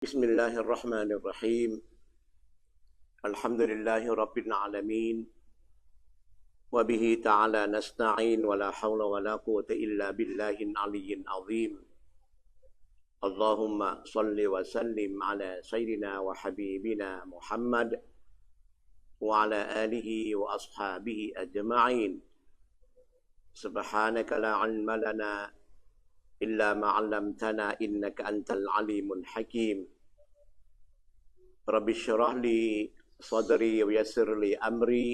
بسم الله الرحمن الرحيم. الحمد لله رب العالمين. وبه تعالى نستعين ولا حول ولا قوة إلا بالله العلي العظيم. اللهم صل وسلم على سيدنا وحبيبنا محمد وعلى آله وأصحابه أجمعين. سبحانك لا علم لنا إلا ما علمتنا إنك أنت العليم الحكيم رب اشرح لي صدري ويسر لي أمري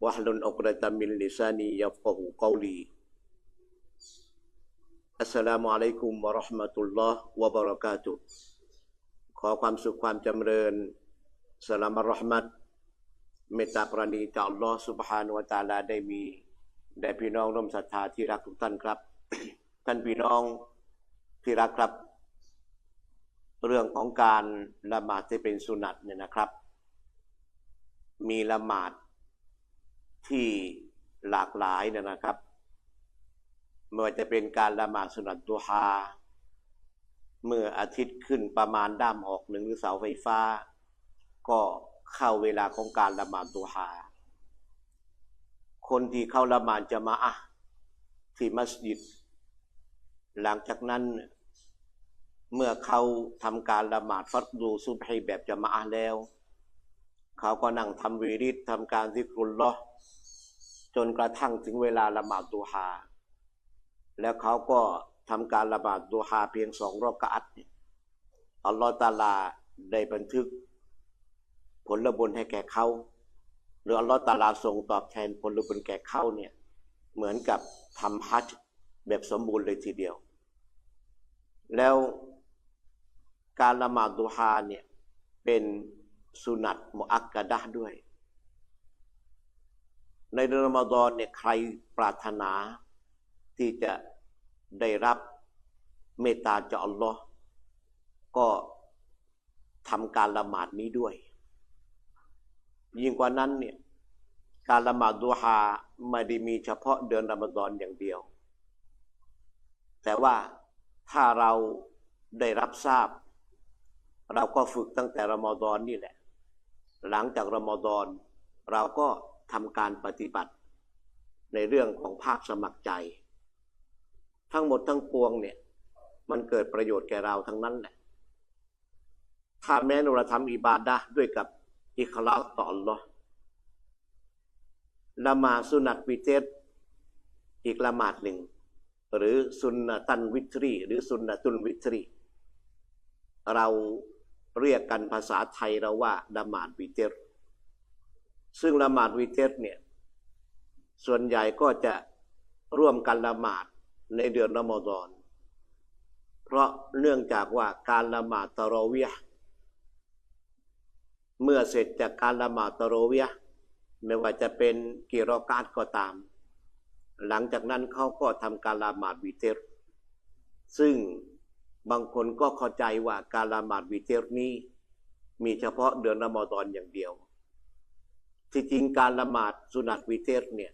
واحلل عقدة من لساني يفقه قولي السلام عليكم ورحمة الله وبركاته ขอความสุขความจำเริญสลามอัลรอฮ์มัดเมตตาปราณีจากอัลลอฮ์ سبحانه และ تعالى ได้มีแด่พี่น้องร่วมศรัทธาที่รักทุกท่านครับ ท่านพี่น้องที่รักครับ เรื่องของการละหมาดที่เป็นสุนัตเนี่ยนะครับ มีละหมาดที่หลากหลายเนี่ยนะครับไม่ว่าจะเป็นการละหมาดสุนัตดุฮาเมื่ออาทิตย์ขึ้นประมาณด้ามออกหนึ่งหรือเสาไฟฟ้า ก็เข้าเวลาของการละหมาดดุฮาคนที่เข้าละหมาดจะมาอะที่มัสยิด หลังจากนั้นเมื่อเขาทำการละหมาดฟัดดูซุบฮีแบบจะมาแล้ว เขาก็นั่งทำวิริตทำการซิกรุลลอจนกระทั่งถึงเวลาละหมาดดูฮาแล้วเขาก็ทำการละหมาดดูฮาเพียงสองรอบกะอัตเนี่ยอัลลอฮฺตาลาได้บันทึก ผลบุญให้แก่เขาหรืออัลลอฮฺตาลาทรงตอบแทนผลบุญแก่เขาเนี่ยเหมือนกับทำฮัจแบบสมบูรณ์เลยทีเดียว แล้วการละหมาดดูฮาเนี่ยเป็นสุนัตมุอักกะดะด้วย ในเดือนรอมฎอนเนี่ยใครปรารถนาที่จะได้รับเมตตาจากอัลลอฮ์ก็ทำการละหมาดนี้ด้วย ยิ่งกว่านั้นเนี่ยการละหมาดดูฮาไม่ได้มีเฉพาะเดือนรอมฎอนอย่างเดียว แต่ว่า ถ้าเราได้รับทราบ เราก็ฝึกตั้งแต่รอมฎอนนี่แหละ หลังจากรอมฎอนเราก็ทำการปฏิบัติ ในเรื่องของภาคสมัครใจ ทั้งหมดทั้งปวงเนี่ย มันเกิดประโยชน์แก่เราทั้งนั้นแหละถ้าแม้เราทำอิบาดะด้วยกับอิคลาต่ออัลลอละมาสุนัตวิเตสอีกละหมาดหนึ่ง หรือสุนนะตันวิตรี หรือสุนนะตุนวิตรี เราเรียกกันภาษาไทยเราว่าละหมาดวิเตสซึ่งละหมาดวิเตสเนี่ยส่วนใหญ่ก็จะร่วมกันละหมาดในเดือนรอมฎอน เพราะเนื่องจากว่าการละหมาดตะรอเวียเมื่อเสร็จจากการละหมาดตะรอเวียไม่ว่าจะเป็นกี่รอกาตก็ตาม หลังจากนั้นเขาก็ทำการละหมาดวิเตสซึ่งบางคนก็เข้าใจว่าการละหมาดวิเตสนี้ มีเฉพาะเดือนรอมฎอนอย่างเดียว ที่จริงการละหมาดสุนัตวิเตสเนี่ย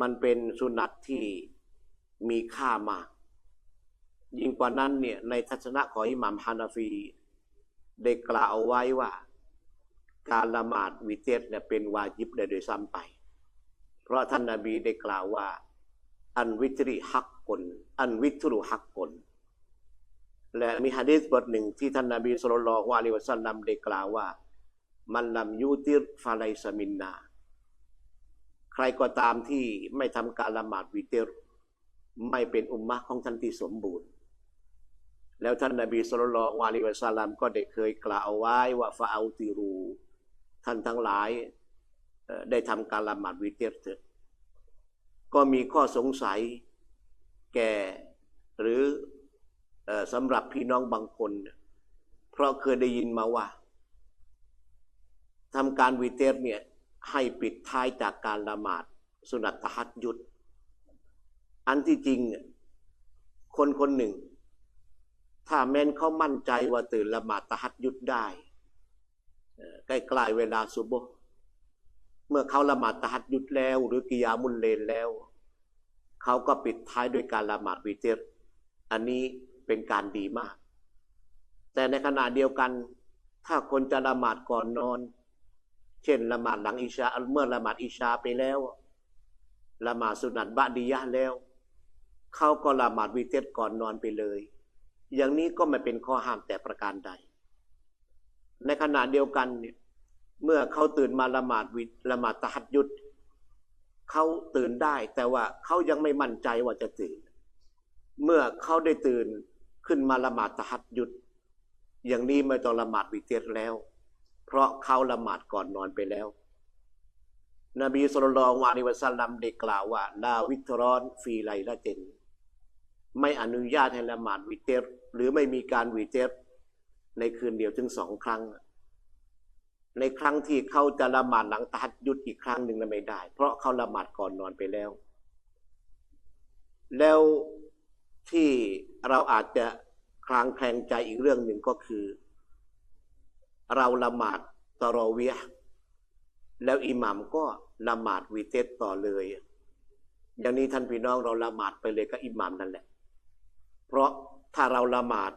มันเป็นสุนัตที่มีค่ามาก ยิ่งกว่านั้นเนี่ยในทัศนะของอิหม่ามฮานาฟีได้กล่าวเอาไว้ว่า การละหมาดวิเตสเนี่ยเป็นวาจิบได้โดยซ้ำไป เพราะท่านนาบีได้กล่าวว่า อันวิตริฮักกลอันวิตรุฮักกลและมีฮะดีษบทหนึ่งที่ท่านนาบีสุลต่านละฮ์อะลัยฮิวะสัลลัมได้กล่าวว่า มันลำยูติรฟาไลสมินนา ใครก็ตามที่ไม่ทำการละหมาดวิเตรไม่เป็นอุมมะของท่านที่สมบูรณ์ แล้วท่านนาบีสุลต่านละฮ์อะลัยฮิวะสัลลัมก็ได้เคยกล่าวไว้ว่าฟาอูติรู ท่านทั้งหลายได้ทำการละหมาดวิเตรเถิด ก็มีข้อสงสัยแก่หรือสำหรับพี่น้องบางคน เพราะเคยได้ยินมาว่าทำการวิเตสเนี่ยให้ปิดท้ายจากการละหมาดสุนัตตหัดยุด อันที่จริงคนคนหนึ่ง ถ้าแม้นเขามั่นใจว่าตื่นละหมาดตหัดยุดได้ใกล้ๆเวลาสุโบ เมื่อเขาละหมาดตะหัดหยุดแล้ว หรือกิยามุลเลนแล้ว เขาก็ปิดท้ายด้วยการละหมาดวิเตสอันนี้เป็นการดีมาก แต่ในขณะเดียวกัน ถ้าคนจะละหมาดก่อนนอน เช่นละหมาดหลังอิชาเมื่อละหมาดอิชาไปแล้วละหมาดสุนัตบะดียะแล้ว เขาก็ละหมาดวิเตสก่อนนอนไปเลย อย่างนี้ก็ไม่เป็นข้อห้ามแต่ประการใด ในขณะเดียวกันเนี่ย เมื่อเขาตื่นมาละหมาดวิละหมาดตะฮัดยุดเขาตื่นได้ แต่ว่าเขายังไม่มั่นใจว่าจะตื่น เมื่อเขาได้ตื่นขึ้นมาละหมาดตะฮัดยุดอย่างนี้ไม่ต้องละหมาดวิเตสแล้ว เพราะเขาละหมาดก่อนนอนไปแล้ว นบีสุลต่านวานิวะสัลลัมได้กล่าวว่าลาวิตรอนฟีไลละเจนไม่อนุญาตให้ละหมาดวิเตสหรือไม่มีการวิเตสในคืนเดียวถึงสองครั้ง ในครั้งที่เขาจะละหมาดหลังตัดยุดอีกครั้งหนึ่งนั้นไม่ได้ เพราะเขาละหมาดก่อนนอนไปแล้ว แล้วที่เราอาจจะคลางแคลงใจอีกเรื่องหนึ่งก็คือ เราละหมาดตรอเวียแล้วอิหมัมก็ละหมาดวีเตสต่อเลย อย่างนี้ท่านพี่น้องเราละหมาดไปเลยกับอิหมัมนั่นแหละ เพราะถ้าเราละหมาด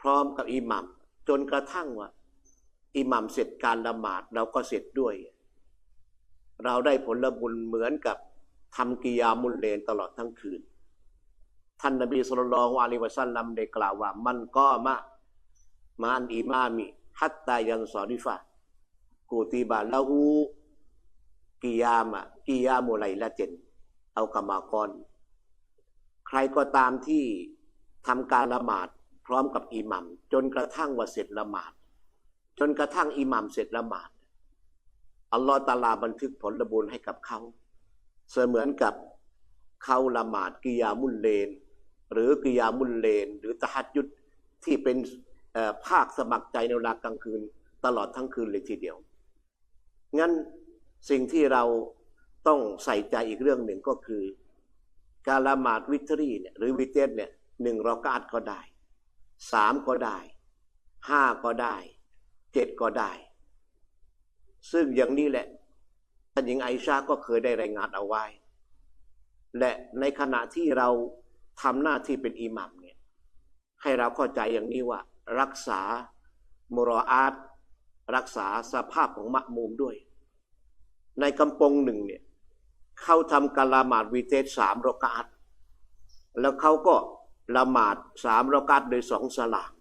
พร้อมกับอิหมัมจนกระทั่งว่า อิหมัมเสร็จการละหมาดเราก็เสร็จด้วย เราได้ผลบุญเหมือนกับทำกิยามุลเลนตลอดทั้งคืน ท่านนบีสุลต่านอะลัยวะสัลลัมได้กล่าวว่า มันก็มามานอิมามิ ฮัตตายันสอริฟะกูติบาละหูกิยามะกิยามุไลละเจน เอากรรมากร ใครก็ตามที่ทำการละหมาดพร้อมกับอิหมัม จนกระทั่งว่าเสร็จละหมาด จนกระทั่งอิหมัมเสร็จละหมาดอัลลอฮฺตาลาบันทึกผลบุญให้กับเขา เสมือนกับเขาละหมาดกิยามุลเลน หรือกิยามุลเลน หรือตะฮัดยุดที่เป็นภาคสมัครใจในเวลากลางคืน ตลอดทั้งคืนเลยทีเดียว งั้นสิ่งที่เราต้องใส่ใจอีกเรื่องหนึ่งก็คือ การละหมาดวิตรีเนี่ยหรือวิเตสเนี่ยหนึ่งรอกาดก็ได้สามก็ได้ห้าก็ได้ เจ็ดก็ได้ ซึ่งอย่างนี้แหละท่านหญิงไอชาก็เคยได้รายงานเอาไว้ และในขณะที่เราทำหน้าที่เป็นอิหมัมเนี่ยให้เราเข้าใจอย่างนี้ว่า รักษามรออาตรักษาสภาพของมะมุมด้วย ในกำปงหนึ่งเนี่ยเขาทำการละหมาดวิเตสสามรอกาตแล้วเขาก็ละหมาดสามรอกาตโดยสองสลาม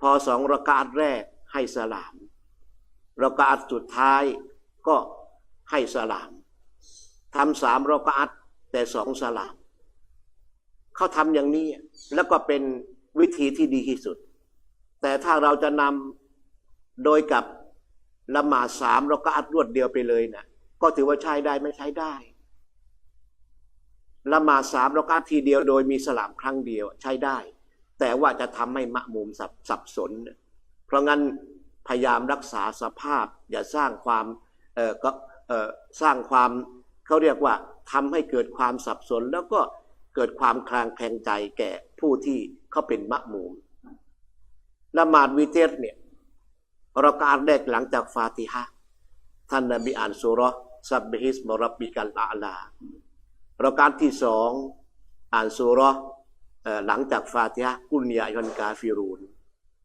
พอสองรอกาตแรก ให้สลามรอกาตสุดท้ายก็ให้สลามทำสามรอกาตแต่สองสลาม เขาทำอย่างนี้แล้วก็เป็นวิธีที่ดีที่สุด แต่ถ้าเราจะนำโดยกับละหมาดสามรอกาตรวดเดียวไปเลยนะก็ถือว่าใช้ได้ไม่ใช้ได้ละหมาดสามรากาตทีเดียวโดยมีสลามครั้งเดียวใช้ได้ แต่ว่าจะทำให้มะมุมสับสบสน เพราะงั้นพยายามรักษาสภาพ อย่าสร้างความเออก็เออสร้างความเขาเรียกว่าทำให้เกิดความสับสน แล้วก็เกิดความคลางแคลงใจแก่ผู้ที่เขาเป็นมะมุมละหมาดวิเตสเนี่ยเราการแรกหลังจากฟาติฮะท่านนบีอ่านสุรสับบิฮิสมรับบิกัลอาลาประการที่สองอ่านสุรหลังจากฟาติฮะกุลยายันกาฟิรูน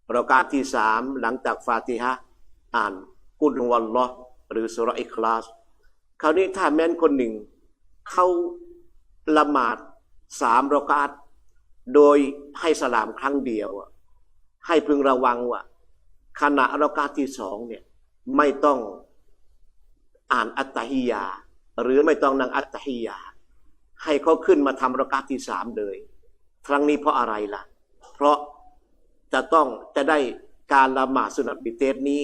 ประการที่สามหลังจากฟาติฮะอ่านกุลวัลลอหรือสุรอิคลาส คราวนี้ถ้าแม้นคนหนึ่ง เขาละหมาดสามรากาตโดยให้สลามครั้งเดียว ให้พึงระวังว่าขณะรากาตที่สองเนี่ยไม่ต้องอ่านอัตตฮิยา หรือไม่ต้องนั่งอัตตฮิยา ให้เขาขึ้นมาทำรากาที่สามเลย ครั้งนี้เพราะอะไรล่ะ เพราะ จะต้องจะได้การละหมาดสุนัตบิเตสนี้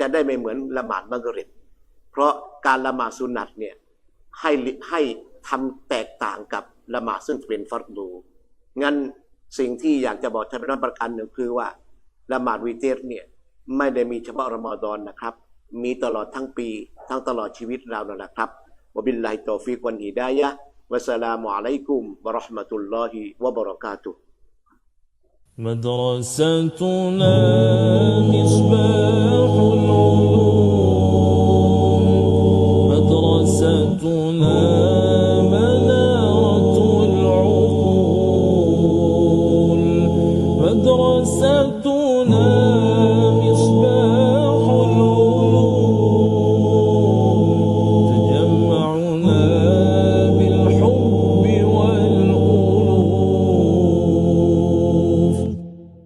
จะได้ไม่เหมือนละหมาดมักริบเพราะการละหมาดสุนัตเนี่ยให้ให้ทำแตกต่างกับละหมาดซึ่งเป็นฟัรดูงั้นสิ่งที่อยากจะบอกท่านประธานประการหนึ่งคือว่าละหมาดวีเตสเนี่ยไม่ได้มีเฉพาะรอมฎอนนะครับ มีตลอดทั้งปี ทั้งตลอดชีวิตเรานั่นแหละครับวบิลลาฮิตอฟิกวันฮิดายะวัสสลามุอะลัยกุมวะราะห์มะตุลลอฮิวะบะเราะกาตุฮ์ مدرستنا مصباح